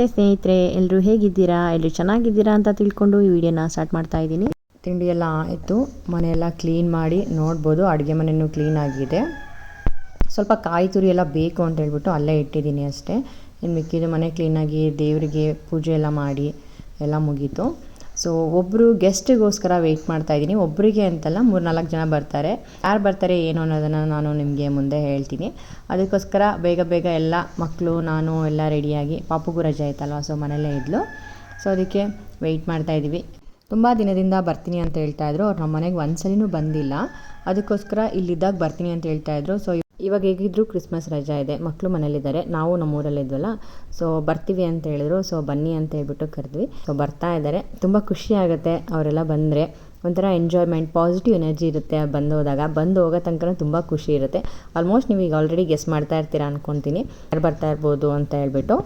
ನಮಸ್ತೆ ಸ್ನೇಹಿತರೆ ಎಲ್ಲರೂ ಹೇಗಿದ್ದೀರಾ? ಎಲ್ಲರೂ ಚೆನ್ನಾಗಿದ್ದೀರಾ ಅಂತ ತಿಳ್ಕೊಂಡು ಈ ವಿಡಿಯೋನ ಸ್ಟಾರ್ಟ್ ಮಾಡ್ತಾ ಇದ್ದೀನಿ. ತಿಂಡಿ ಎಲ್ಲ ಆಯಿತು. ಮನೆಯೆಲ್ಲ ಕ್ಲೀನ್ ಮಾಡಿ ನೋಡ್ಬೋದು. ಅಡುಗೆ ಮನೆಯೂ ಕ್ಲೀನ್ ಆಗಿದೆ. ಸ್ವಲ್ಪ ಕಾಯಿ ತುರಿ ಎಲ್ಲ ಬೇಕು ಅಂತ ಹೇಳ್ಬಿಟ್ಟು ಅಲ್ಲೇ ಇಟ್ಟಿದ್ದೀನಿ ಅಷ್ಟೇ. ಇನ್ನು ಮಿಕ್ಕಿದ ಮನೆ ಕ್ಲೀನಾಗಿ ದೇವರಿಗೆ ಪೂಜೆ ಎಲ್ಲ ಮಾಡಿ ಎಲ್ಲ ಮುಗೀತು. ಸೊ ಒಬ್ಬರು ಗೆಸ್ಟಿಗೋಸ್ಕರ ವೆಯ್ಟ್ ಮಾಡ್ತಾ ಇದ್ದೀನಿ. ಒಬ್ಬರಿಗೆ ಅಂತಲ್ಲ ಮೂರು ನಾಲ್ಕು ಜನ ಬರ್ತಾರೆ. ಯಾರು ಬರ್ತಾರೆ, ಏನು ಅನ್ನೋದನ್ನು ನಾನು ನಿಮಗೆ ಮುಂದೆ ಹೇಳ್ತೀನಿ. ಅದಕ್ಕೋಸ್ಕರ ಬೇಗ ಬೇಗ ಎಲ್ಲ ಮಕ್ಕಳು ನಾನು ಎಲ್ಲ ರೆಡಿಯಾಗಿ ಪಾಪುಗೂ ರಜೆ ಆಯ್ತಲ್ವ ಸೊ ಮನೆಯಲ್ಲೇ ಇದ್ಲು. ಸೊ ಅದಕ್ಕೆ ವೆಯ್ಟ್ ಮಾಡ್ತಾ ಇದ್ದೀವಿ. ತುಂಬ ದಿನದಿಂದ ಬರ್ತೀನಿ ಅಂತ ಹೇಳ್ತಾ ಇದ್ರು. ಅವ್ರು ನಮ್ಮ ಮನೆಗೆ ಒಂದ್ಸಲಿನೂ ಬಂದಿಲ್ಲ. ಅದಕ್ಕೋಸ್ಕರ ಇಲ್ಲಿದ್ದಾಗ ಬರ್ತೀನಿ ಅಂತ ಹೇಳ್ತಾ ಇದ್ರು. ಸೊ ಇವಾಗ ಹೇಗಿದ್ರು ಕ್ರಿಸ್ಮಸ್ ರಜಾ ಇದೆ. ಮಕ್ಕಳು ಮನೇಲಿದ್ದಾರೆ. ನಾವು ನಮ್ಮೂರಲ್ಲಿದ್ವಲ್ಲ ಸೊ ಬರ್ತೀವಿ ಅಂತ ಹೇಳಿದ್ರು. ಸೊ ಬನ್ನಿ ಅಂತ ಹೇಳ್ಬಿಟ್ಟು ಕರೆದ್ವಿ. ಸೊ ಬರ್ತಾ ಇದ್ದಾರೆ. ತುಂಬ ಖುಷಿ ಆಗುತ್ತೆ ಅವರೆಲ್ಲ ಬಂದರೆ. ಒಂಥರ ಎಂಜಾಯ್ಮೆಂಟ್ ಪಾಸಿಟಿವ್ ಎನರ್ಜಿ ಇರುತ್ತೆ ಬಂದು ಹೋದಾಗ. ಬಂದು ಹೋಗೋ ತನಕ ತುಂಬ ಖುಷಿ ಇರುತ್ತೆ. ಆಲ್ಮೋಸ್ಟ್ ನೀವು ಈಗ ಆಲ್ರೆಡಿ ಗೆಸ್ ಮಾಡ್ತಾ ಇರ್ತೀರಾ ಅನ್ಕೊತೀನಿ. ಯಾರು ಬರ್ತಾ ಇರ್ಬೋದು ಅಂತ ಹೇಳ್ಬಿಟ್ಟು.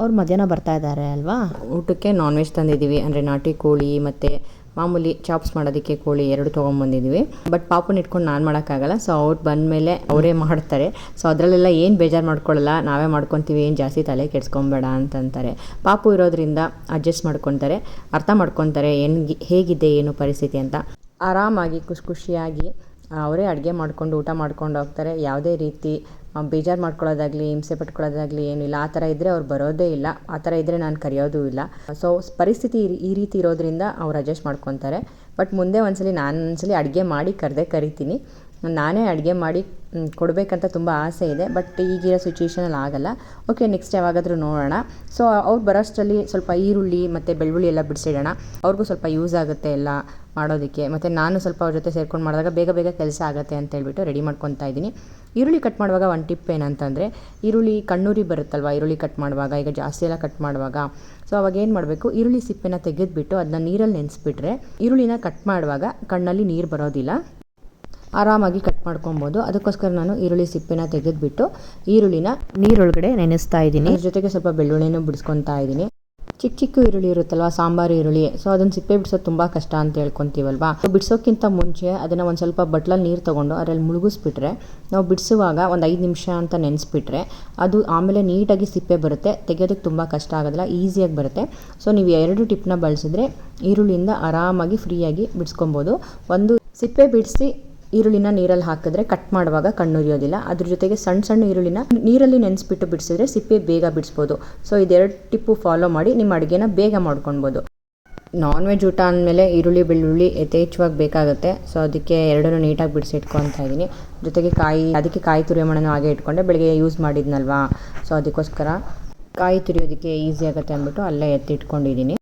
ಅವ್ರು ಮಧ್ಯಾಹ್ನ ಬರ್ತಾ ಇದ್ದಾರೆ ಅಲ್ವಾ? ಊಟಕ್ಕೆ ನಾನ್ ವೆಜ್ ತಂದಿದ್ದೀವಿ. ಅಂದರೆ ನಾಟಿ ಕೋಳಿ ಮತ್ತು ಮಾಮೂಲಿ ಚಾಪ್ಸ್ ಮಾಡೋದಕ್ಕೆ ಕೋಳಿ ಎರಡು ತೊಗೊಂಬಂದಿದ್ದೀವಿ ಬಟ್ ಪಾಪುನ ಇಟ್ಕೊಂಡು ನಾನು ಮಾಡೋಕ್ಕಾಗಲ್ಲ. ಸೊ ಅವ್ರು ಬಂದಮೇಲೆ ಅವರೇ ಮಾಡ್ತಾರೆ. ಸೊ ಅದರಲ್ಲೆಲ್ಲ ಏನು ಬೇಜಾರು ಮಾಡ್ಕೊಳ್ಳಲ್ಲ ನಾವೇ ಮಾಡ್ಕೊತೀವಿ. ಏನು ಜಾಸ್ತಿ ತಲೆ ಕೆಡ್ಸ್ಕೊಬೇಡ ಅಂತಂತಾರೆ. ಪಾಪು ಇರೋದ್ರಿಂದ ಅಡ್ಜಸ್ಟ್ ಮಾಡ್ಕೊತಾರೆ. ಅರ್ಥ ಮಾಡ್ಕೊತಾರೆ ಏನು ಹೇಗಿದೆ, ಏನು ಪರಿಸ್ಥಿತಿ ಅಂತ. ಆರಾಮಾಗಿ ಖುಷಿ ಖುಷಿಯಾಗಿ, ಅವರೇ ಅಡುಗೆ ಮಾಡ್ಕೊಂಡು ಊಟ ಮಾಡ್ಕೊಂಡು ಹೋಗ್ತಾರೆ. ಯಾವುದೇ ರೀತಿ ಬೇಜಾರು ಮಾಡ್ಕೊಳ್ಳೋದಾಗಲಿ, ಹಿಂಸೆ ಪಟ್ಕೊಳ್ಳೋದಾಗಲಿ ಏನಿಲ್ಲ ಆ ಥರ ಇದ್ದರೆ ಅವ್ರು ಬರೋದೇ ಇಲ್ಲ. ಆ ಥರ ಇದ್ದರೆ ನಾನು ಕರೆಯೋದು ಇಲ್ಲ. ಸೊ ಪರಿಸ್ಥಿತಿ ಈ- ರೀತಿ ಇರೋದ್ರಿಂದ ಅವ್ರು ಅಡ್ಜಸ್ಟ್ ಮಾಡ್ಕೊತಾರೆ. ಬಟ್ ಮುಂದೆ ಒಂದ್ಸಲಿ ನಾನು ಒಂದ್ಸಲಿ ಅಡುಗೆ ಮಾಡಿ ಕರೆದೇ ಕರಿತೀನಿ. ನಾನೇ ಅಡುಗೆ ಮಾಡಿ ಕೊಡಬೇಕಂತ ತುಂಬ ಆಸೆ ಇದೆ ಬಟ್ ಈಗಿರೋ ಸಿಚುವೇಷನಲ್ಲಿ ಆಗಲ್ಲ. ಓಕೆ ನೆಕ್ಸ್ಟ್ ಯಾವಾಗಾದರೂ ನೋಡೋಣ. ಸೊ ಅವ್ರು ಬರೋಷ್ಟರಲ್ಲಿ ಸ್ವಲ್ಪ ಈರುಳ್ಳಿ ಮತ್ತು ಬೆಳ್ಳುಳ್ಳಿ ಎಲ್ಲ ಬಿಡಿಸಿಡೋಣ. ಅವ್ರಿಗೂ ಸ್ವಲ್ಪ ಯೂಸ್ ಆಗುತ್ತೆ ಎಲ್ಲ ಮಾಡೋದಕ್ಕೆ. ಮತ್ತು ನಾನು ಸ್ವಲ್ಪ ಅವ್ರ ಜೊತೆ ಸೇರ್ಕೊಂಡು ಮಾಡಿದಾಗ ಬೇಗ ಬೇಗ ಕೆಲಸ ಆಗುತ್ತೆ ಅಂತ ಹೇಳ್ಬಿಟ್ಟು ರೆಡಿ ಮಾಡ್ಕೊತಾ ಇದ್ದೀನಿ. ಈರುಳ್ಳಿ ಕಟ್ ಮಾಡುವಾಗ ಒಂದು ಟಿಪ್ ಏನಂತಂದರೆ, ಈರುಳ್ಳಿ ಕಣ್ಣೂರಿ ಬರುತ್ತಲ್ವ? ಈರುಳ್ಳಿ ಕಟ್ ಮಾಡುವಾಗ, ಈಗ ಜಾಸ್ತಿ ಎಲ್ಲ ಕಟ್ ಮಾಡುವಾಗ. ಸೊ ಅವಾಗ ಏನು ಮಾಡಬೇಕು? ಈರುಳ್ಳಿ ಸಿಪ್ಪೆನ ತೆಗೆದುಬಿಟ್ಟು ಅದನ್ನ ನೀರಲ್ಲಿ ನೆನೆಸ್ಬಿಟ್ರೆ, ಈರುಳ್ಳಿನ ಕಟ್ ಮಾಡುವಾಗ ಕಣ್ಣಲ್ಲಿ ನೀರು ಬರೋದಿಲ್ಲ. ಆರಾಮಾಗಿ ಕಟ್ ಮಾಡ್ಕೊಬೋದು. ಅದಕ್ಕೋಸ್ಕರ ನಾನು ಈರುಳ್ಳಿ ಸಿಪ್ಪೆನ ತೆಗೆದುಬಿಟ್ಟು ಈರುಳ್ಳಿನ ನೀರೊಳಗಡೆ ನೆನೆಸ್ತಾ ಇದ್ದೀನಿ. ಅದ್ರ ಜೊತೆಗೆ ಸ್ವಲ್ಪ ಬೆಳ್ಳುಳ್ಳಿನೂ ಬಿಡಿಸ್ಕೊತಾ ಇದ್ದೀನಿ. ಚಿಕ್ಕ ಚಿಕ್ಕ ಈರುಳ್ಳಿ ಇರುತ್ತಲ್ವ, ಸಾಂಬಾರು ಈರುಳ್ಳಿ. ಸೊ ಅದನ್ನ ಸಿಪ್ಪೆ ಬಿಡಿಸೋದು ತುಂಬ ಕಷ್ಟ ಅಂತ ಹೇಳ್ಕೊತೀವಲ್ವಾ? ಬಿಡಿಸೋಕ್ಕಿಂತ ಮುಂಚೆ ಅದನ್ನು ಒಂದು ಸ್ವಲ್ಪ ಬಟ್ಲಲ್ಲಿ ನೀರು ತೊಗೊಂಡು ಅದರಲ್ಲಿ ಮುಳುಗಿಸ್ಬಿಟ್ರೆ, ನಾವು ಬಿಡಿಸುವಾಗ ಒಂದು ಐದು ನಿಮಿಷ ಅಂತ ನೆನೆಸ್ಬಿಟ್ರೆ, ಅದು ಆಮೇಲೆ ನೀಟಾಗಿ ಸಿಪ್ಪೆ ಬರುತ್ತೆ. ತೆಗೆಯೋದಕ್ಕೆ ತುಂಬ ಕಷ್ಟ ಆಗೋದಿಲ್ಲ ಈಸಿಯಾಗಿ ಬರುತ್ತೆ. ಸೊ ನೀವು ಎರಡು ಟಿಪ್ನ ಬಳಸಿದ್ರೆ ಈರುಳ್ಳಿಯಿಂದ ಆರಾಮಾಗಿ ಫ್ರೀಯಾಗಿ ಬಿಡಿಸ್ಕೊಬೋದು. ಒಂದು, ಸಿಪ್ಪೆ ಬಿಡಿಸಿ ಈರುಳ್ಳಿನ ನೀರಲ್ಲಿ ಹಾಕಿದ್ರೆ ಕಟ್ ಮಾಡುವಾಗ ಕಣ್ಣುರಿಯೋದಿಲ್ಲ ಅದ್ರ ಜೊತೆಗೆ ಸಣ್ಣ ಸಣ್ಣ ಈರುಳ್ಳಿನ ನೀರಲ್ಲಿ ನೆನೆಸ್ಬಿಟ್ಟು ಬಿಡಿಸಿದ್ರೆ ಸಿಪ್ಪೆ ಬೇಗ ಬಿಡಿಸ್ಬೋದು. ಸೊ ಇದೆರಡು ಟಿಪ್ಪು ಫಾಲೋ ಮಾಡಿ ನಿಮ್ಮ ಅಡುಗೆನ ಬೇಗ ಮಾಡ್ಕೊಳ್ಬೋದು. ನಾನ್ ವೆಜ್ ಊಟ ಅಂದಮೇಲೆ ಈರುಳ್ಳಿ, ಬೆಳ್ಳುಳ್ಳಿ ಯಥೇಚ್ಛವಾಗಿ ಬೇಕಾಗುತ್ತೆ. ಸೊ ಅದಕ್ಕೆ ಎರಡನ್ನೂ ನೀಟಾಗಿ ಬಿಡಿಸಿ ಇಟ್ಕೊತಾ ಇದ್ದೀನಿ. ಜೊತೆಗೆ ಕಾಯಿ, ಅದಕ್ಕೆ ಕಾಯಿ ತುರಿಯಮಣನೂ ಹಾಗೆ ಇಟ್ಕೊಂಡೆ ಬೆಳಗ್ಗೆ ಯೂಸ್ ಮಾಡಿದ್ನಲ್ವಾ? ಸೊ ಅದಕ್ಕೋಸ್ಕರ ಕಾಯಿ ತುರಿಯೋದಕ್ಕೆ ಈಸಿ ಆಗುತ್ತೆ ಅಂದ್ಬಿಟ್ಟು ಅಲ್ಲೇ ಎತ್ತಿಟ್ಕೊಂಡಿದ್ದೀನಿ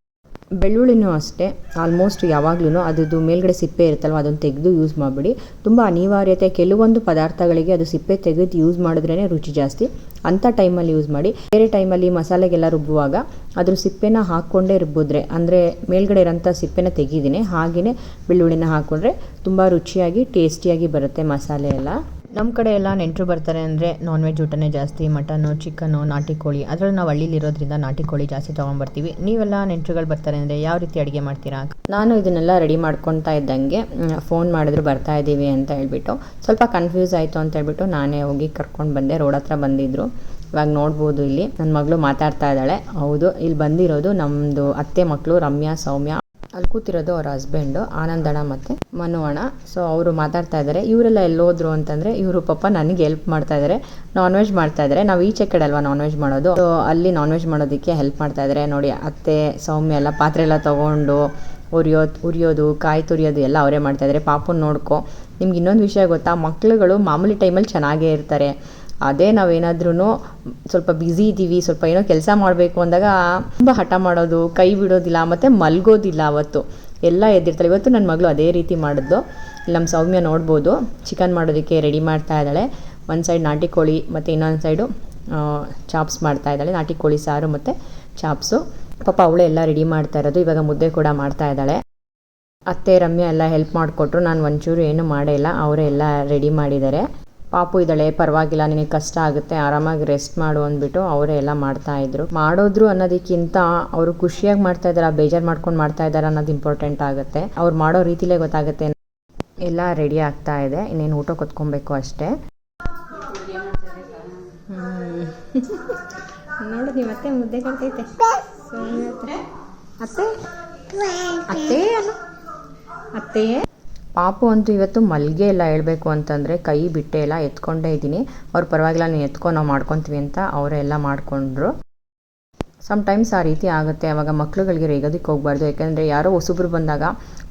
ಬೆಳ್ಳುಳ್ಳಿನೂ ಅಷ್ಟೇ ಆಲ್ಮೋಸ್ಟ್ ಯಾವಾಗ್ಲೂ ಅದರದ್ದು ಮೇಲ್ಗಡೆ ಸಿಪ್ಪೆ ಇರುತ್ತಲ್ವ, ಅದನ್ನು ತೆಗೆದು ಯೂಸ್ ಮಾಡಿಬಿಡಿ. ತುಂಬ ಅನಿವಾರ್ಯತೆ, ಕೆಲವೊಂದು ಪದಾರ್ಥಗಳಿಗೆ ಅದು ಸಿಪ್ಪೆ ತೆಗೆದು ಯೂಸ್ ಮಾಡಿದ್ರೇ ರುಚಿ ಜಾಸ್ತಿ. ಅಂಥ ಟೈಮಲ್ಲಿ ಯೂಸ್ ಮಾಡಿ. ಬೇರೆ ಟೈಮಲ್ಲಿ ಮಸಾಲೆಗೆಲ್ಲ ರುಬ್ಬುವಾಗ ಅದ್ರ ಸಿಪ್ಪೆನ ಹಾಕ್ಕೊಂಡೇ ರುಬ್ಬಿದ್ರೆ, ಅಂದರೆ ಮೇಲ್ಗಡೆ ಇರೋಂಥ ಸಿಪ್ಪೆನ ತೆಗೆದಿನಿ ಹಾಗೆಯೇ ಬೆಳ್ಳುಳ್ಳಿನ ಹಾಕ್ಕೊಂಡ್ರೆ ತುಂಬ ರುಚಿಯಾಗಿ ಟೇಸ್ಟಿಯಾಗಿ ಬರುತ್ತೆ ಮಸಾಲೆ ಎಲ್ಲ. ನಮ್ಮ ಕಡೆ ಎಲ್ಲ ನೆಂಟರು ಬರ್ತಾರೆ ಅಂದರೆ ನಾನ್ ವೆಜ್ ಊಟನೇ ಜಾಸ್ತಿ ಮಟನ್ನು ಚಿಕನ್ನು ನಾಟಿ ಕೋಳಿ. ಅದರಲ್ಲಿ ನಾವು ಹಳ್ಳಿಲಿ ಇರೋದ್ರಿಂದ ನಾಟಿ ಕೋಳಿ ಜಾಸ್ತಿ ತೊಗೊಂಬರ್ತೀವಿ. ನೀವೆಲ್ಲ ನೆಂಟರುಗಳು ಬರ್ತಾರೆ ಅಂದರೆ ಯಾವ ರೀತಿ ಅಡುಗೆ ಮಾಡ್ತೀರಾ? ನಾನು ಇದನ್ನೆಲ್ಲ ರೆಡಿ ಮಾಡ್ಕೊತಾ ಇದ್ದಂಗೆ ಫೋನ್ ಮಾಡಿದ್ರು ಬರ್ತಾ ಇದ್ದೀವಿ ಅಂತ ಹೇಳ್ಬಿಟ್ಟು, ಸ್ವಲ್ಪ ಕನ್ಫ್ಯೂಸ್ ಆಯಿತು ಅಂತ ಹೇಳ್ಬಿಟ್ಟು ನಾನೇ ಹೋಗಿ ಕರ್ಕೊಂಡು ಬಂದೆ. ರೋಡ್ ಹತ್ರ ಬಂದಿದ್ದರು ಇವಾಗ ನೋಡ್ಬೋದು ಇಲ್ಲಿ. ನನ್ನ ಮಗಳು ಮಾತಾಡ್ತಾ ಇದ್ದಾಳೆ. ಹೌದು ಇಲ್ಲಿ ಬಂದಿರೋದು ನಮ್ಮದು ಅತ್ತೆ ಮಕ್ಕಳು ರಮ್ಯಾ, ಸೌಮ್ಯ. ಅಲ್ಲಿ ಕೂತಿರೋದು ಅವ್ರ ಹಸ್ಬೆಂಡು ಆನಂದಣ್ಣ ಮತ್ತು ಮನು ಅಣ್ಣ ಸೊ ಅವರು ಮಾತಾಡ್ತಾ ಇದ್ದಾರೆ ಇವರೆಲ್ಲ ಎಲ್ಲೋದ್ರು ಅಂತಂದರೆ ಇವರು ಪಾಪ ನನಗೆ ಹೆಲ್ಪ್ ಮಾಡ್ತಾ ಇದ್ದಾರೆ ನಾನ್ ವೆಜ್ ಮಾಡ್ತಾ ಇದ್ದಾರೆ ನಾವು ಈಚೆ ಕಡೆ ಅಲ್ವಾ ನಾನ್ ವೆಜ್ ಮಾಡೋದು? ಸೊ ಅಲ್ಲಿ ನಾನ್ ವೆಜ್ ಮಾಡೋದಕ್ಕೆ ಹೆಲ್ಪ್ ಮಾಡ್ತಾ ಇದ್ದಾರೆ ನೋಡಿ, ಅತ್ತೆ, ಸೌಮ್ಯ ಎಲ್ಲ ಪಾತ್ರೆ ಎಲ್ಲ ತೊಗೊಂಡು ಉರಿಯೋದು ಉರಿಯೋದು, ಕಾಯಿ ತುರಿಯೋದು ಎಲ್ಲ ಅವರೇ ಮಾಡ್ತಾ ಇದ್ದಾರೆ ಪಾಪುನ ನೋಡ್ಕೊ. ನಿಮ್ಗೆ ಇನ್ನೊಂದು ವಿಷಯ ಗೊತ್ತಾ? ಮಕ್ಕಳುಗಳು ಮಾಮೂಲಿ ಟೈಮಲ್ಲಿ ಚೆನ್ನಾಗೇ ಇರ್ತಾರೆ. ಅದೇ ನಾವೇನಾದ್ರೂ ಸ್ವಲ್ಪ ಬ್ಯುಸಿ ಇದ್ದೀವಿ, ಸ್ವಲ್ಪ ಏನೋ ಕೆಲಸ ಮಾಡಬೇಕು ಅಂದಾಗ ತುಂಬ ಹಠ ಮಾಡೋದು, ಕೈ ಬಿಡೋದಿಲ್ಲ, ಮತ್ತು ಮಲ್ಗೋದಿಲ್ಲ ಅವತ್ತು. ಎಲ್ಲ ಎದ್ದಿರ್ತಾಳೆ ಇವತ್ತು ನನ್ನ ಮಗಳು ಅದೇ ರೀತಿ ಮಾಡಿದ್ಲು. ನಮ್ಮ ಸೌಮ್ಯ ನೋಡ್ಬೋದು. ಚಿಕನ್ ಮಾಡೋದಕ್ಕೆ ರೆಡಿ ಮಾಡ್ತಾ ಇದ್ದಾಳೆ. ಒಂದು ಸೈಡ್ ನಾಟಿ ಕೋಳಿ, ಮತ್ತು ಇನ್ನೊಂದು ಸೈಡು ಚಾಪ್ಸ್ ಮಾಡ್ತಾ ಇದ್ದಾಳೆ. ನಾಟಿ ಕೋಳಿ, ಸಾರು, ಮತ್ತು ಚಾಪ್ಸು ಪಾಪ ಅವಳೆ ಎಲ್ಲ ರೆಡಿ ಮಾಡ್ತಾ ಇರೋದು. ಇವಾಗ ಮುದ್ದೆ ಕೂಡ ಮಾಡ್ತಾ ಇದ್ದಾಳೆ. ಅತ್ತೆ ರಮ್ಯ ಎಲ್ಲ ಹೆಲ್ಪ್ ಮಾಡಿಕೊಟ್ರು. ನಾನು ಒಂಚೂರು ಏನು ಮಾಡೇ ಇಲ್ಲ. ಅವರೇ ಎಲ್ಲ ರೆಡಿ ಮಾಡಿದ್ದಾರೆ. ಪಾಪು ಇದ್ದಾಳೆ, ಪರವಾಗಿಲ್ಲ, ನಿನಗೆ ಕಷ್ಟ ಆಗುತ್ತೆ, ಆರಾಮಾಗಿ ರೆಸ್ಟ್ ಮಾಡು ಅಂದ್ಬಿಟ್ಟು ಅವರೇ ಎಲ್ಲ ಮಾಡ್ತಾ ಇದ್ರು. ಮಾಡೋದ್ರು ಅನ್ನೋದಕ್ಕಿಂತ ಅವರು ಖುಷಿಯಾಗಿ ಮಾಡ್ತಾ ಇದ್ದಾರೆ, ಬೇಜಾರು ಮಾಡ್ಕೊಂಡು ಮಾಡ್ತಾ ಇದ್ದಾರೆ ಅನ್ನೋದು ಇಂಪಾರ್ಟೆಂಟ್ ಆಗುತ್ತೆ. ಅವ್ರು ಮಾಡೋ ರೀತಿಲೇ ಗೊತ್ತಾಗುತ್ತೆ. ಎಲ್ಲ ರೆಡಿ ಆಗ್ತಾ ಇದೆ. ಇನ್ನೇನು ಊಟ ಕೊತ್ಕೊಬೇಕು ಅಷ್ಟೇ. ನೋಡು, ನೀವು ಅತ್ತೆ ಮುದ್ದೆ ಅತ್ತೆ. ಅತ್ತೆ? ಅತ್ತೆ ಅತ್ತೆ? ಪಾಪು ಅಂತೂ ಇವತ್ತು ಮಲ್ಗೆ ಇಲ್ಲ ಹೇಳಬೇಕು ಅಂತಂದರೆ ಕೈ, ಬಿಟ್ಟೆ ಇಲ್ಲ ಎತ್ಕೊಂಡೇ ಇದ್ದೀನಿ. ಅವ್ರು ಪರವಾಗಿಲ್ಲ, ನೀನು ಎತ್ಕೊ, ನಾವು ಮಾಡ್ಕೊತೀವಿ ಅಂತ ಅವರೇ ಎಲ್ಲ ಮಾಡಿಕೊಂಡ್ರು. ಸಮ್ಟೈಮ್ಸ್ ಆ ರೀತಿ ಆಗುತ್ತೆ. ಆವಾಗ ಮಕ್ಳುಗಳಿಗೆ ರೇಗೋದಕ್ಕೆ ಹೋಗ್ಬಾರ್ದು. ಯಾಕೆಂದರೆ ಯಾರೋ ಹೊಸಬ್ರು ಬಂದಾಗ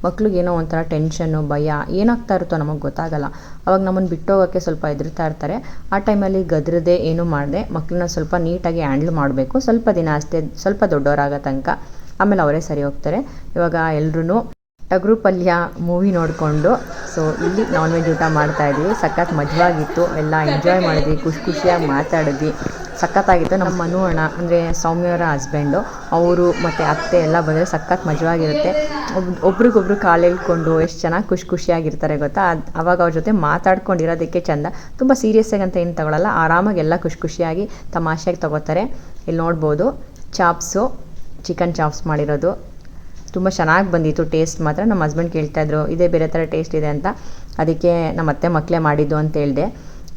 ಮಕ್ಳಿಗೆ ಏನೋ ಒಂಥರ ಟೆನ್ಷನ್ನು ಭಯ ಏನಾಗ್ತಾ ಇರುತ್ತೋ ನಮಗೆ ಗೊತ್ತಾಗಲ್ಲ. ಅವಾಗ ನಮ್ಮನ್ನು ಬಿಟ್ಟೋಗೋಕ್ಕೆ ಸ್ವಲ್ಪ ಹೆದರ್ತಾ ಇರ್ತಾರೆ. ಆ ಟೈಮಲ್ಲಿ ಗದ್ರದೆ ಏನೂ ಮಾಡದೆ. ಮಕ್ಕಳನ್ನ ಸ್ವಲ್ಪ ನೀಟಾಗಿ ಹ್ಯಾಂಡ್ಲ್ ಮಾಡಬೇಕು. ಸ್ವಲ್ಪ ದಿನ ಅಷ್ಟೇ, ಸ್ವಲ್ಪ ದೊಡ್ಡವರಾಗೋ ತನಕ ಆಮೇಲೆ ಅವರೇ ಸರಿ ಹೋಗ್ತಾರೆ. ಇವಾಗ ಎಲ್ರೂ ಟಗರು ಪಲ್ಯ ಮೂವಿ ನೋಡಿಕೊಂಡು ಸೊ ಇಲ್ಲಿ ನಾನ್ ವೆಜ್ ಊಟ ಮಾಡ್ತಾ ಇದ್ವಿ. ಸಖತ್ ಮಜವಾಗಿತ್ತು. ಎಲ್ಲ ಎಂಜಾಯ್ ಮಾಡಿದ್ವಿ, ಖುಷಿ ಖುಷಿಯಾಗಿ ಮಾತಾಡಿದ್ವಿ. ಸಖತ್ತಾಗಿತ್ತು. ನಮ್ಮ ಮನು ಅಣ್ಣ, ಅಂದರೆ ಸೌಮ್ಯವರ ಹಸ್ಬೆಂಡು ಅವರು ಮತ್ತು ಅತ್ತೆ ಎಲ್ಲ ಬಂದರೆ ಸಖತ್ ಮಜವಾಗಿರುತ್ತೆ. ಒಬ್, ಒಬ್ರಿಗೊಬ್ರು ಕಾಲು ಎಳ್ಕೊಂಡು ಎಷ್ಟು ಚೆನ್ನಾಗಿ ಖುಷಿ ಖುಷಿಯಾಗಿರ್ತಾರೆ ಗೊತ್ತಾ? ಅದು, ಅವಾಗ ಅವ್ರ ಜೊತೆ ಮಾತಾಡ್ಕೊಂಡಿರೋದಕ್ಕೆ ಚೆಂದ. ತುಂಬ ಸೀರಿಯಸ್ಸಾಗಿ ಅಂತ ಏನು ತಗೊಳ್ಳಲ್ಲ ಆರಾಮಾಗಿ ಎಲ್ಲ ಖುಷಿ ಖುಷಿಯಾಗಿ ತಮಾಷೆಯಾಗಿ ತಗೋತಾರೆ. ಇಲ್ಲಿ ನೋಡ್ಬೋದು, ಚಾಪ್ಸು, ಚಿಕನ್ ಚಾಪ್ಸ್ ಮಾಡಿರೋದು. ತುಂಬ ಚೆನ್ನಾಗಿ ಬಂದಿತ್ತು ಟೇಸ್ಟ್ ಮಾತ್ರ ನಮ್ಮ ಹಸ್ಬೆಂಡ್ ಕೇಳ್ತಾಯಿದ್ರು ಇದೇ ಬೇರೆ ಥರ ಟೇಸ್ಟ್ ಇದೆ ಅಂತ. ಅದಕ್ಕೆ ನಮ್ಮ ಅತ್ತೆ ಮಕ್ಕಳೇ ಮಾಡಿದ್ದು ಅಂತ ಹೇಳಿದೆ.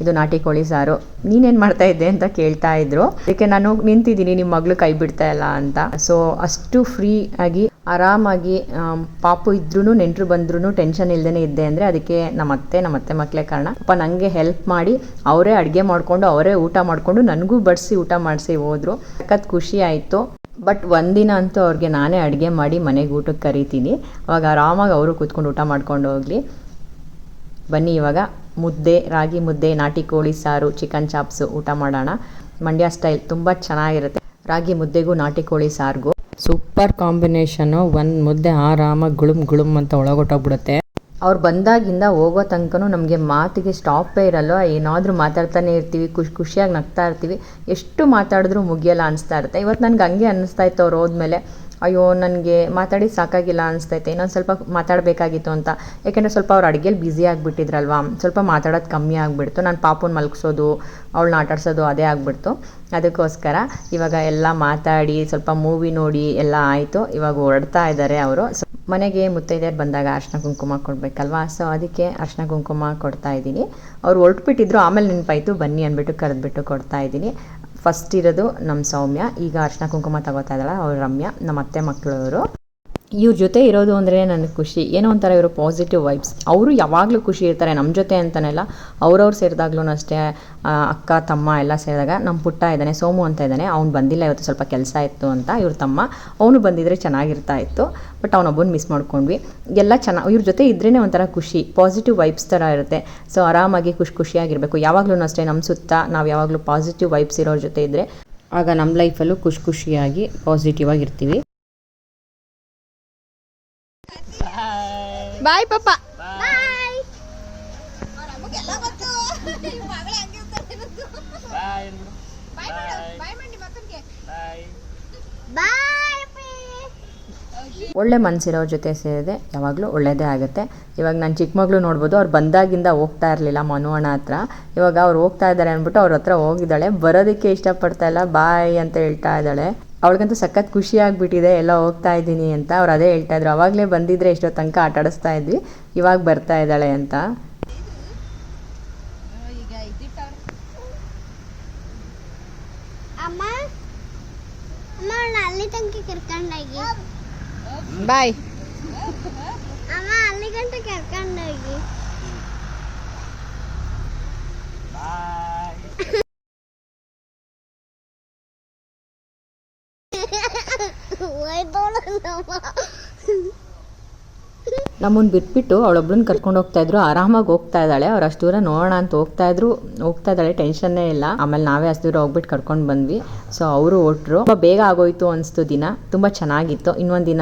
ಇದು ನಾಟಿ ಕೋಳಿ ಸಾರು. ನೀನೇನು ಮಾಡ್ತಾ ಇದ್ದೆ ಅಂತ ಕೇಳ್ತಾ ಇದ್ರು. ಅದಕ್ಕೆ ನಾನು ನಿಂತಿದ್ದೀನಿ ನಿಮ್ಮ ಮಗಳು ಕೈ ಬಿಡ್ತಾ ಇಲ್ಲ ಅಂತ. ಸೊ ಅಷ್ಟು ಫ್ರೀ ಆಗಿ, ಆರಾಮಾಗಿ ಪಾಪು ಇದ್ರೂ ನೆಂಟರು ಬಂದ್ರೂ ಟೆನ್ಷನ್ ಇಲ್ಲದೇ ಇದ್ದೆ ಅಂದರೆ ಅದಕ್ಕೆ ನಮ್ಮ ಅತ್ತೆ ನಮ್ಮ ಅತ್ತೆ ಮಕ್ಕಳೇ ಕಾರಣ. ಅಪ್ಪ ನನಗೆ ಹೆಲ್ಪ್ ಮಾಡಿ, ಅವರೇ ಅಡುಗೆ ಮಾಡಿಕೊಂಡು, ಅವರೇ ಊಟ ಮಾಡಿಕೊಂಡು, ನನಗೂ ಬಡಿಸಿ ಊಟ ಮಾಡಿಸಿ ಹೋದರು. ಸಖತ್ ಖುಷಿ ಆಯಿತು. ಬಟ್ ಒಂದಿನ ಅಂತೂ ಅವ್ರಿಗೆ ನಾನೇ ಅಡುಗೆ ಮಾಡಿ ಮನೆಗೆ ಊಟಕ್ಕೆ ಕರಿತೀನಿ. ಅವಾಗ ಆರಾಮಾಗಿ ಅವರು ಕೂತ್ಕೊಂಡು ಊಟ ಮಾಡ್ಕೊಂಡು ಹೋಗಲಿ. ಬನ್ನಿ ಇವಾಗ ಮುದ್ದೆ, ರಾಗಿ ಮುದ್ದೆ, ನಾಟಿ ಕೋಳಿ ಸಾರು ಚಿಕನ್ ಚಾಪ್ಸು ಊಟ ಮಾಡೋಣ. ಮಂಡ್ಯ ಸ್ಟೈಲ್ ತುಂಬ ಚೆನ್ನಾಗಿರುತ್ತೆ. ರಾಗಿ ಮುದ್ದೆಗೂ, ನಾಟಿ ಕೋಳಿ ಸಾರಿಗೂ. ಸೂಪರ್ ಕಾಂಬಿನೇಷನು ಒಂದು ಮುದ್ದೆ ಆರಾಮಾಗಿ ಗುಳುಮ್ ಗುಳುಮ್ ಅಂತ ಒಳಗೊಟ್ಟೋಗ್ಬಿಡುತ್ತೆ. ಅವ್ರು ಬಂದಾಗಿಂದ ಹೋಗೋ ತನಕನೂ ನಮಗೆ ಮಾತಿಗೆ ಸ್ಟಾಪೇ ಇರಲ್ಲ ಏನಾದರೂ ಮಾತಾಡ್ತಾನೆ ಇರ್ತೀವಿ, ಖುಷಿ, ಖುಷಿಯಾಗಿ ನಗ್ತಾ ಇರ್ತೀವಿ. ಎಷ್ಟು ಮಾತಾಡಿದ್ರೂ ಮುಗಿಯಲ್ಲ ಅನಿಸ್ತಾ ಇರುತ್ತೆ. ಇವತ್ತು ನನಗೆ ಹಂಗೆ ಅನ್ನಿಸ್ತಾ ಇತ್ತು ಅವ್ರು ಹೋದ್ಮೇಲೆ. ಅಯ್ಯೋ, ನನಗೆ ಮಾತಾಡಿ ಸಾಕಾಗಿಲ್ಲ ಅನಿಸ್ತೈತೆ, ಇನ್ನೊಂದು ಸ್ವಲ್ಪ ಮಾತಾಡಬೇಕಾಗಿತ್ತು ಅಂತ. ಯಾಕೆಂದರೆ ಸ್ವಲ್ಪ ಅವ್ರು ಅಡುಗೆಲಿ ಬ್ಯುಸಿ ಆಗಿಬಿಟ್ಟಿದ್ರಲ್ವಾ? ಸ್ವಲ್ಪ ಮಾತಾಡೋದು ಕಮ್ಮಿ ಆಗಿಬಿಡ್ತು. ನಾನು ಪಾಪುನ ಮಲಗಿಸೋದು ಅವಳನ್ನ ಆಟಾಡ್ಸೋದು ಅದೇ ಆಗಿಬಿಡ್ತು. ಅದಕ್ಕೋಸ್ಕರ ಇವಾಗ ಎಲ್ಲ ಮಾತಾಡಿ, ಸ್ವಲ್ಪ ಮೂವಿ ನೋಡಿ ಎಲ್ಲ ಆಯಿತು. ಇವಾಗ ಹೊರಡ್ತಾ ಇದ್ದಾರೆ ಅವರು. ಮನೆಗೆ ಮುತ್ತೈದೆಯರು ಬಂದಾಗ ಅರ್ಶಿನ ಕುಂಕುಮ ಕೊಡಬೇಕಲ್ವಾ? ಸೊ ಅದಕ್ಕೆ ಅರ್ಶಿನ ಕುಂಕುಮ ಕೊಡ್ತಾ ಇದ್ದೀನಿ. ಅವ್ರು ಹೊರಟ್ಬಿಟ್ಟಿದ್ರು, ಆಮೇಲೆ ನೆನಪಾಯಿತು, ಬನ್ನಿ ಅಂದ್ಬಿಟ್ಟು ಕರೆದ್ಬಿಟ್ಟು ಕೊಡ್ತಾ ಇದ್ದೀನಿ. ಫಸ್ಟ್ ಇರೋದು ನಮ್ಮ ಸೌಮ್ಯ. ಈಗ ಅರ್ಶಿನ ಕುಂಕುಮ ತಗೋತಾ ಇದ್ದಾಳೆ ಅವ್ರು ರಮ್ಯಾ ನಮ್ಮ ಅತ್ತೆ ಮಕ್ಕಳವರು. ಇವ್ರ ಜೊತೆ ಇರೋದು ಅಂದರೆ ನನಗೆ ಖುಷಿ. ಏನೋ ಒಂಥರ ಇವರು ಪಾಸಿಟಿವ್ ವೈಬ್ಸ್ ಅವರು ಯಾವಾಗಲೂ ಖುಷಿ ಇರ್ತಾರೆ ನಮ್ಮ ಜೊತೆ ಅಂತನೆಲ್ಲ. ಅವ್ರವ್ರು ಸೇರಿದಾಗ್ಲೂ ಅಷ್ಟೇ ಅಕ್ಕ, ತಮ್ಮ ಎಲ್ಲ ಸೇರಿದಾಗ ನಮ್ಮ ಪುಟ್ಟ ಇದ್ದಾನೆ, ಸೋಮು ಅಂತ ಇದ್ದಾನೆ, ಅವ್ನು ಬಂದಿಲ್ಲ ಇವತ್ತು ಸ್ವಲ್ಪ ಕೆಲಸ ಇತ್ತು ಅಂತ ಇವ್ರ ತಮ್ಮ. ಅವನು ಬಂದಿದ್ರೆ ಚೆನ್ನಾಗಿರ್ತಾ ಇತ್ತು, ಬಟ್ ಅವನೊಬ್ಬನ ಮಿಸ್ ಮಾಡ್ಕೊಂಡ್ವಿ. ಎಲ್ಲ ಚೆನ್ನಾಗಿ ಇವ್ರ ಜೊತೆ ಇದ್ರೇ ಒಂಥರ ಖುಷಿ ಪಾಸಿಟಿವ್ ವೈಬ್ಸ್ ಥರ ಇರುತ್ತೆ. ಸೊ ಆರಾಮಾಗಿ ಖುಷಿ ಖುಷಿಯಾಗಿರಬೇಕು. ಯಾವಾಗಲೂ ಅಷ್ಟೇ ನಮ್ಮ ಸುತ್ತ ನಾವು ಯಾವಾಗಲೂ ಪಾಸಿಟಿವ್ ವೈಬ್ಸ್ ಇರೋರ ಜೊತೆ ಇದ್ದರೆ ಆಗ ನಮ್ಮ ಲೈಫಲ್ಲೂ ಖುಷಿ ಖುಷಿಯಾಗಿ ಪಾಸಿಟಿವ್ ಆಗಿರ್ತೀವಿ. ಬಾಯ್ ಪಾಪ ಒಳ್ಳೆ ಮನಸ್ಸಿರೋರ ಜೊತೆ ಸೇರಿದೆ ಯಾವಾಗಲೂ ಒಳ್ಳೆಯದೇ ಆಗುತ್ತೆ. ಇವಾಗ ನಾನು ಚಿಕ್ಕ ಮಗಳು ನೋಡ್ಬೋದು ಅವ್ರು ಬಂದಾಗಿಂದ ಹೋಗ್ತಾ ಇರಲಿಲ್ಲ ಮನು ಅಣ್ಣ ಹತ್ರ. ಇವಾಗ ಅವ್ರು ಹೋಗ್ತಾ ಇದ್ದಾರೆ ಅಂದ್ಬಿಟ್ಟು ಅವ್ರ ಹತ್ರ ಹೋಗಿದ್ದಾಳೆ. ಬರೋದಕ್ಕೆ ಇಷ್ಟಪಡ್ತಾ ಇಲ್ಲ. ಬಾಯ್ ಅಂತ ಹೇಳ್ತಾ ಇದ್ದಾಳೆ. ಅವಳಿಗಂತೂ ಸಖತ್ ಖುಷಿ ಆಗಿಬಿಟ್ಟಿದೆ ಎಲ್ಲ ಹೋಗ್ತಾ ಇದ್ದೀನಿ ಅಂತ. ಅವ್ರು ಅದೇ ಹೇಳ್ತಾ ಇದ್ರು ಅವಾಗಲೇ ಬಂದಿದ್ರೆ ಎಷ್ಟೋ ತನಕ ಆಟ ಆಡಿಸ್ತಾ ಇದ್ವಿ ಇವಾಗ ಬರ್ತಾ ಇದ್ದಾಳೆ ಅಂತ. ಬಾಯ್ ಅಮ್ಮ ಅಲ್ಲಿ ಗಂಟ ಕರ್ಕೊಂಡೋಗಿ. ನಮ್ಮನ್ನು ಬಿಟ್ಬಿಟ್ಟು ಅವಳೊಬ್ಳನ್ನ ಕರ್ಕೊಂಡು ಹೋಗ್ತಾ ಇದ್ರು. ಆರಾಮಾಗಿ ಹೋಗ್ತಾ ಇದ್ದಾಳೆ. ಅವ್ರು ಅಷ್ಟು ದೂರ ನೋಡೋಣ ಅಂತ ಹೋಗ್ತಾ ಇದ್ರು. ಹೋಗ್ತಾ ಇದ್ದಾಳೆ. ಟೆನ್ಷನ್ನೇ ಇಲ್ಲ. ಆಮೇಲೆ ನಾವೇ ಅಷ್ಟು ದೂರ ಹೋಗ್ಬಿಟ್ಟು ಕರ್ಕೊಂಡು ಬಂದ್ವಿ. ಸೊ ಅವರು ಹೊಟ್ರು. ತುಂಬ ಬೇಗ ಆಗೋಯ್ತು ಅನಿಸ್ತು ದಿನ. ತುಂಬ ಚೆನ್ನಾಗಿತ್ತು. ಇನ್ನೊಂದು ದಿನ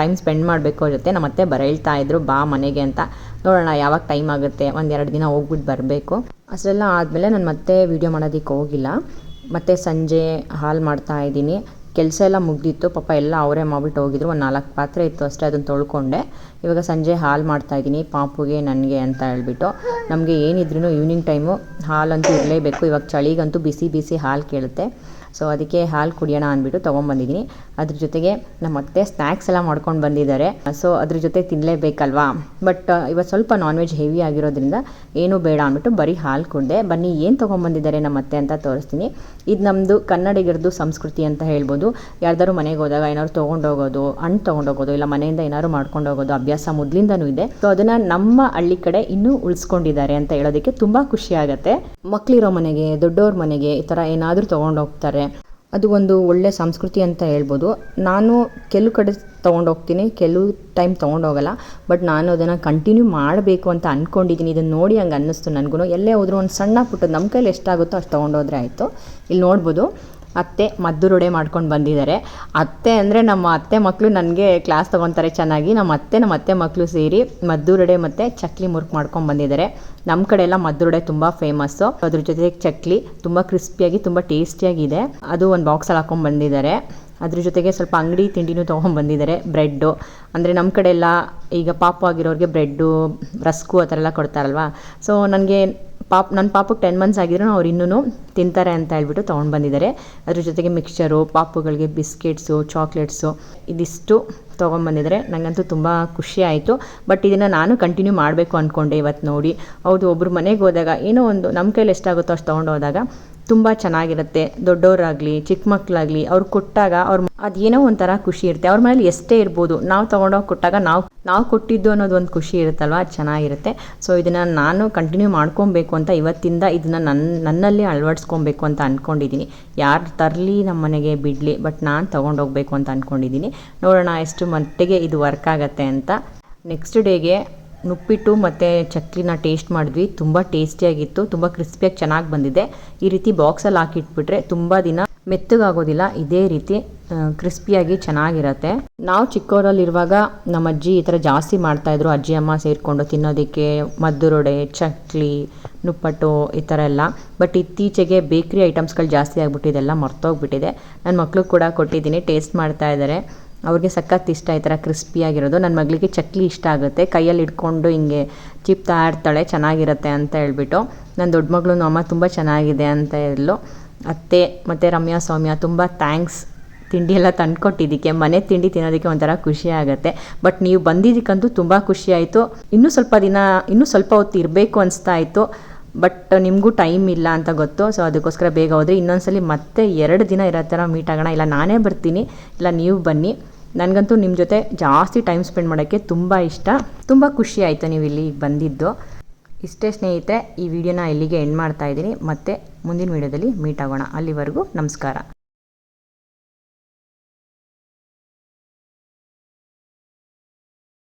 ಟೈಮ್ ಸ್ಪೆಂಡ್ ಮಾಡಬೇಕು ಜೊತೆ. ನಮ್ಮ ಅತ್ತೆ ಬರೇಳ್ತಾ ಇದ್ರು, ಬಾ ಮನೆಗೆ ಅಂತ. ನೋಡೋಣ ಯಾವಾಗ ಟೈಮ್ ಆಗುತ್ತೆ. ಒಂದೆರಡು ದಿನ ಹೋಗ್ಬಿಟ್ಟು ಬರಬೇಕು. ಅಷ್ಟೆಲ್ಲ ಆದಮೇಲೆ ನಾನು ಮತ್ತೆ ವೀಡಿಯೋ ಮಾಡೋದಕ್ಕೆ ಹೋಗಿಲ್ಲ. ಮತ್ತೆ ಸಂಜೆ ಹಾಲು ಮಾಡ್ತಾ ಇದ್ದೀನಿ. ಕೆಲಸ ಎಲ್ಲ ಮುಗ್ದಿತ್ತು. ಪಾಪ ಎಲ್ಲ ಅವರೇ ಮಾಡಿಬಿಟ್ಟು ಹೋಗಿದ್ರು. ಒಂದು ನಾಲ್ಕು ಪಾತ್ರೆ ಇತ್ತು ಅಷ್ಟೇ ಅದನ್ನು ತೊಳ್ಕೊಂಡೆ. ಇವಾಗ ಸಂಜೆ ಹಾಲು ಮಾಡ್ತಾಯಿದ್ದೀನಿ ಪಾಪುಗೆ, ನನಗೆ ಅಂತ ಹೇಳ್ಬಿಟ್ಟು. ನಮಗೆ ಏನಿದ್ರೂ ಈವ್ನಿಂಗ್ ಟೈಮು ಹಾಲಂತೂ ಇರಲೇಬೇಕು. ಇವಾಗ ಚಳಿಗಂತೂ ಬಿಸಿ ಬಿಸಿ ಹಾಲು ಕೇಳುತ್ತೆ. ಸೊ ಅದಕ್ಕೆ ಹಾಲು ಕುಡಿಯೋಣ ಅಂದ್ಬಿಟ್ಟು ತೊಗೊಂಬಂದಿದ್ದೀನಿ. ಅದ್ರ ಜೊತೆಗೆ ನಮ್ಮ ಅತ್ತೆ ಸ್ನ್ಯಾಕ್ಸ್ ಎಲ್ಲ ಮಾಡ್ಕೊಂಡು ಬಂದಿದ್ದಾರೆ. ಸೊ ಅದ್ರ ಜೊತೆ ತಿನ್ನಲೇಬೇಕಲ್ವಾ ಬಟ್ ಇವತ್ತು ಸ್ವಲ್ಪ ನಾನ್ ವೆಜ್ ಹೆವಿ ಆಗಿರೋದ್ರಿಂದ ಏನು ಬೇಡ ಅಂದ್ಬಿಟ್ಟು ಬರೀ ಹಾಲು ಕುಡಿದೆ. ಬನ್ನಿ, ಏನು ತೊಗೊಂಬಂದಿದ್ದಾರೆ ನಮ್ಮ ಅತ್ತೆ ಅಂತ ತೋರಿಸ್ತೀನಿ. ಇದು ನಮ್ಮದು ಕನ್ನಡಿಗರದು ಸಂಸ್ಕೃತಿ ಅಂತ ಹೇಳ್ಬೋದು. ಯಾರ್ದಾರು ಮನೆಗೆ ಹೋದಾಗ ಏನಾದ್ರು ತೊಗೊಂಡೋಗೋದು ಹಣ್ಣು ತೊಗೊಂಡೋಗೋದು ಇಲ್ಲ ಮನೆಯಿಂದ ಏನಾದ್ರು ಮಾಡ್ಕೊಂಡು ಹೋಗೋದು ಅಭ್ಯಾಸ ಮೊದಲಿಂದನೂ ಇದೆ. ಸೊ ಅದನ್ನು ನಮ್ಮ ಹಳ್ಳಿ ಕಡೆ ಇನ್ನೂ ಉಳಿಸ್ಕೊಂಡಿದ್ದಾರೆ ಅಂತ ಹೇಳೋದಕ್ಕೆ ತುಂಬ ಖುಷಿ ಆಗುತ್ತೆ. ಮಕ್ಕಳಿರೋ ಮನೆಗೆ ದೊಡ್ಡವ್ರ ಮನೆಗೆ ಈ ಥರ ಏನಾದರೂ ತೊಗೊಂಡೋಗ್ತಾರೆ ಅದು ಒಂದು ಒಳ್ಳೆ ಸಂಸ್ಕೃತಿ ಅಂತ ಹೇಳ್ಬೋದು. ನಾನು ಕೆಲವು ಕಡೆ ತೊಗೊಂಡೋಗ್ತೀನಿ ಕೆಲವು ಟೈಮ್ ತೊಗೊಂಡೋಗಲ್ಲ ಬಟ್ ನಾನು ಅದನ್ನು ಕಂಟಿನ್ಯೂ ಮಾಡಬೇಕು ಅಂತ ಅಂದ್ಕೊಂಡಿದ್ದೀನಿ ಇದನ್ನು ನೋಡಿ ಹಂಗೆ ಅನ್ನಿಸ್ತು ನನಗೂ ಎಲ್ಲೇ ಹೋದರೂ ಒಂದು ಸಣ್ಣ ಪುಟ್ಟದ್ದು ನಮ್ಮ ಕೈಲಿ ಎಷ್ಟಾಗುತ್ತೋ ಅಷ್ಟು ತೊಗೊಂಡೋದ್ರೆ ಆಯಿತು. ಇಲ್ಲಿ ನೋಡ್ಬೋದು. ಅತ್ತೆ ಮದ್ದೂರೊಡೆ ಮಾಡ್ಕೊಂಡು ಬಂದಿದ್ದಾರೆ. ಅತ್ತೆ ಅಂದರೆ ನಮ್ಮ ಅತ್ತೆ ಮಕ್ಕಳು ನನಗೆ ಕ್ಲಾಸ್ ತೊಗೊತಾರೆ ಚೆನ್ನಾಗಿ. ನಮ್ಮ ಅತ್ತೆ ನಮ್ಮ ಅತ್ತೆ ಮಕ್ಕಳು ಸೇರಿ ಮದ್ದೂರೊಡೆ ಮತ್ತು ಚಕ್ಲಿ ಮುರ್ಕ್ ಮಾಡ್ಕೊಂಡು ಬಂದಿದ್ದಾರೆ. ನಮ್ಮ ಕಡೆ ಎಲ್ಲ ಮದ್ದೂರೊಡೆ ತುಂಬ ಫೇಮಸ್ಸು ಅದ್ರ ಜೊತೆಗೆ ಚಕ್ಲಿ ತುಂಬ ಕ್ರಿಸ್ಪಿಯಾಗಿ ತುಂಬ ಟೇಸ್ಟಿಯಾಗಿದೆ ಅದು ಒಂದು ಬಾಕ್ಸಲ್ಲಿ ಹಾಕೊಂಡು ಬಂದಿದ್ದಾರೆ. ಅದ್ರ ಜೊತೆಗೆ ಸ್ವಲ್ಪ ಅಂಗಡಿ ತಿಂಡಿನೂ ತೊಗೊಂಬಂದಿದ್ದಾರೆ ಬ್ರೆಡ್ಡು. ಅಂದರೆ ನಮ್ಮ ಕಡೆ ಎಲ್ಲ ಈಗ ಪಾಪು ಆಗಿರೋರಿಗೆ ಬ್ರೆಡ್ಡು, ರಸ್ಕು ಆ ಥರ ಎಲ್ಲ ಕೊಡ್ತಾರಲ್ವಾ? ಸೊ ನನಗೆ ಪಾಪ ನನ್ನ ಪಾಪಕ್ಕೆ ಟೆನ್ ಮಂತ್ಸ್ ಆಗಿದ್ರು ಅವ್ರು ಇನ್ನೂ ತಿಂತಾರೆ ಅಂತ ಹೇಳ್ಬಿಟ್ಟು ತೊಗೊಂಡು ಬಂದಿದ್ದಾರೆ. ಅದ್ರ ಜೊತೆಗೆ ಮಿಕ್ಸ್ಚರು ಪಾಪುಗಳಿಗೆ ಬಿಸ್ಕೆಟ್ಸು ಚಾಕ್ಲೇಟ್ಸು ಇದಿಷ್ಟು ತೊಗೊಂಬಂದಿದ್ದಾರೆ ನನಗಂತೂ ತುಂಬ ಖುಷಿ ಆಯಿತು. ಬಟ್ ಇದನ್ನು ನಾನು ಕಂಟಿನ್ಯೂ ಮಾಡಬೇಕು ಅಂದ್ಕೊಂಡೆ ಇವತ್ತು ನೋಡಿ. ಹೌದು, ಒಬ್ರು ಮನೆಗೆ ಹೋದಾಗ ಏನೋ ಒಂದು ನಮ್ಮ ಕೈಲಿ ಎಷ್ಟಾಗುತ್ತೋ ಅಷ್ಟು ತೊಗೊಂಡು ಹೋದಾಗ ತುಂಬ ಚೆನ್ನಾಗಿರುತ್ತೆ. ದೊಡ್ಡವರಾಗಲಿ, ಚಿಕ್ಕ ಮಕ್ಕಳಾಗಲಿ ಅವ್ರು ಕೊಟ್ಟಾಗ ಅವ್ರ ಅದೇನೋ ಒಂಥರ ಖುಷಿ ಇರುತ್ತೆ. ಅವ್ರ ಮನೇಲಿ ಎಷ್ಟೇ ಇರ್ಬೋದು, ನಾವು ತೊಗೊಂಡೋಗಿ ಕೊಟ್ಟಾಗ ನಾವು ನಾವು ಕೊಟ್ಟಿದ್ದು ಅನ್ನೋದು ಒಂದು ಖುಷಿ ಇರುತ್ತಲ್ವ? ಅದು ಚೆನ್ನಾಗಿರುತ್ತೆ. ಸೊ ಇದನ್ನು ನಾನು ಕಂಟಿನ್ಯೂ ಮಾಡ್ಕೊಬೇಕು ಅಂತ ಇವತ್ತಿಂದ ಇದನ್ನು ನನ್ನ ನನ್ನಲ್ಲಿ ಅಳವಡಿಸ್ಕೊಬೇಕು ಅಂತ ಅಂದ್ಕೊಂಡಿದ್ದೀನಿ ಯಾರು ತರಲಿ ನಮ್ಮ ಮನೆಗೆ ಬಿಡಲಿ, ಬಟ್ ನಾನು ತೊಗೊಂಡೋಗ್ಬೇಕು ಅಂತ ಅಂದ್ಕೊಂಡಿದ್ದೀನಿ ನೋಡೋಣ ಎಷ್ಟು ಮಟ್ಟಿಗೆ ಇದು ವರ್ಕ್ ಆಗುತ್ತೆ ಅಂತ. ನೆಕ್ಸ್ಟ್ ಡೇಗೆ ನುಪ್ಪಿಟ್ಟು ಮತ್ತು ಚಕ್ಲಿನ ಟೇಸ್ಟ್ ಮಾಡಿದ್ವಿ. ತುಂಬ ಟೇಸ್ಟಿಯಾಗಿತ್ತು ತುಂಬ ಕ್ರಿಸ್ಪಿಯಾಗಿ ಚೆನ್ನಾಗಿ ಬಂದಿದೆ. ಈ ರೀತಿ ಬಾಕ್ಸಲ್ಲಿ ಹಾಕಿಟ್ಬಿಟ್ರೆ ತುಂಬ ದಿನ ಮೆತ್ತಗಾಗೋದಿಲ್ಲ. ಇದೇ ರೀತಿ ಕ್ರಿಸ್ಪಿಯಾಗಿ ಚೆನ್ನಾಗಿರತ್ತೆ. ನಾವು ಚಿಕ್ಕವರಲ್ಲಿರುವಾಗ ನಮ್ಮ ಅಜ್ಜಿ ಈ ಥರ ಜಾಸ್ತಿ ಮಾಡ್ತಾಯಿದ್ರು ಅಜ್ಜಿ, ಅಮ್ಮ ಸೇರಿಕೊಂಡು ತಿನ್ನೋದಕ್ಕೆ ಮದ್ದುರೊಡೆ, ಚಕ್ಲಿ, ನುಪ್ಪಟ್ಟು ಈ ಥರ ಎಲ್ಲ. ಬಟ್ ಇತ್ತೀಚೆಗೆ ಬೇಕ್ರಿ ಐಟಮ್ಸ್ಗಳು ಜಾಸ್ತಿ ಆಗಿಬಿಟ್ಟಿದೆಲ್ಲ ಮರ್ತೋಗ್ಬಿಟ್ಟಿದೆ. ನನ್ನ ಮಕ್ಕಳು ಕೂಡ ಕೊಟ್ಟಿದ್ದೀನಿ. ಟೇಸ್ಟ್ ಮಾಡ್ತಾ ಇದ್ದಾರೆ ಅವ್ರಿಗೆ ಸಖತ್ ಇಷ್ಟ ಈ ಥರ ಕ್ರಿಸ್ಪಿಯಾಗಿರೋದು ನನ್ನ ಮಗಳಿಗೆ ಚಕ್ಲಿ ಇಷ್ಟ ಆಗುತ್ತೆ. ಕೈಯಲ್ಲಿ ಹಿಡ್ಕೊಂಡು ಹಿಂಗೆ ಚಿಪ್ತಾ ಆಡ್ತಾಳೆ, ಚೆನ್ನಾಗಿರುತ್ತೆ ಅಂತ ಹೇಳ್ಬಿಟ್ಟು. ನನ್ನ ದೊಡ್ಡ ಮಗಳು ಅಮ್ಮ ತುಂಬ ಚೆನ್ನಾಗಿದೆ ಅಂತ ಹೇಳಲು. ಅತ್ತೆ ಮತ್ತು ರಮ್ಯಾ, ಸೌಮ್ಯ ತುಂಬ ಥ್ಯಾಂಕ್ಸ್ ತಿಂಡಿ ಎಲ್ಲ ತಂದುಕೊಟ್ಟಿದ್ದಕ್ಕೆ. ಮನೆ ತಿಂಡಿ ತಿನ್ನೋದಕ್ಕೆ ಒಂಥರ ಖುಷಿ ಆಗುತ್ತೆ. ಬಟ್ ನೀವು ಬಂದಿದ್ದಕ್ಕಂತೂ ತುಂಬ ಖುಷಿ ಆಯಿತು. ಇನ್ನೂ ಸ್ವಲ್ಪ ದಿನ, ಇನ್ನೂ ಸ್ವಲ್ಪ ಹೊತ್ತು ಇರಬೇಕು ಅನಿಸ್ತಾ ಇತ್ತು. ಬಟ್ ನಿಮಗೂ ಟೈಮ್ ಇಲ್ಲ ಅಂತ ಗೊತ್ತು. ಸೊ ಅದಕ್ಕೋಸ್ಕರ ಬೇಗ ಹೋದರೆ ಇನ್ನೊಂದ್ಸಲಿ ಮತ್ತೆ ಎರಡು ದಿನ ಇರೋ ಥರ ಮೀಟ್ ಆಗೋಣ. ಇಲ್ಲ ನಾನೇ ಬರ್ತೀನಿ. ಇಲ್ಲ ನೀವು ಬನ್ನಿ. ನನಗಂತೂ ನಿಮ್ಮ ಜೊತೆ ಜಾಸ್ತಿ ಟೈಮ್ ಸ್ಪೆಂಡ್ ಮಾಡೋಕ್ಕೆ ತುಂಬ ಇಷ್ಟ. ತುಂಬ ಖುಷಿ ಆಯಿತು ನೀವು ಇಲ್ಲಿ ಬಂದಿದ್ದು. ಇಷ್ಟೇ ಸ್ನೇಹಿತರೆ, ಈ ವಿಡಿಯೋನ ಇಲ್ಲಿಗೆ ಎಂಡ್ ಮಾಡ್ತಾ ಇದ್ದೀನಿ. ಮತ್ತೆ ಮುಂದಿನ ವಿಡಿಯೋದಲ್ಲಿ ಮೀಟ್ ಆಗೋಣ. ಅಲ್ಲಿವರೆಗೂ ನಮಸ್ಕಾರ.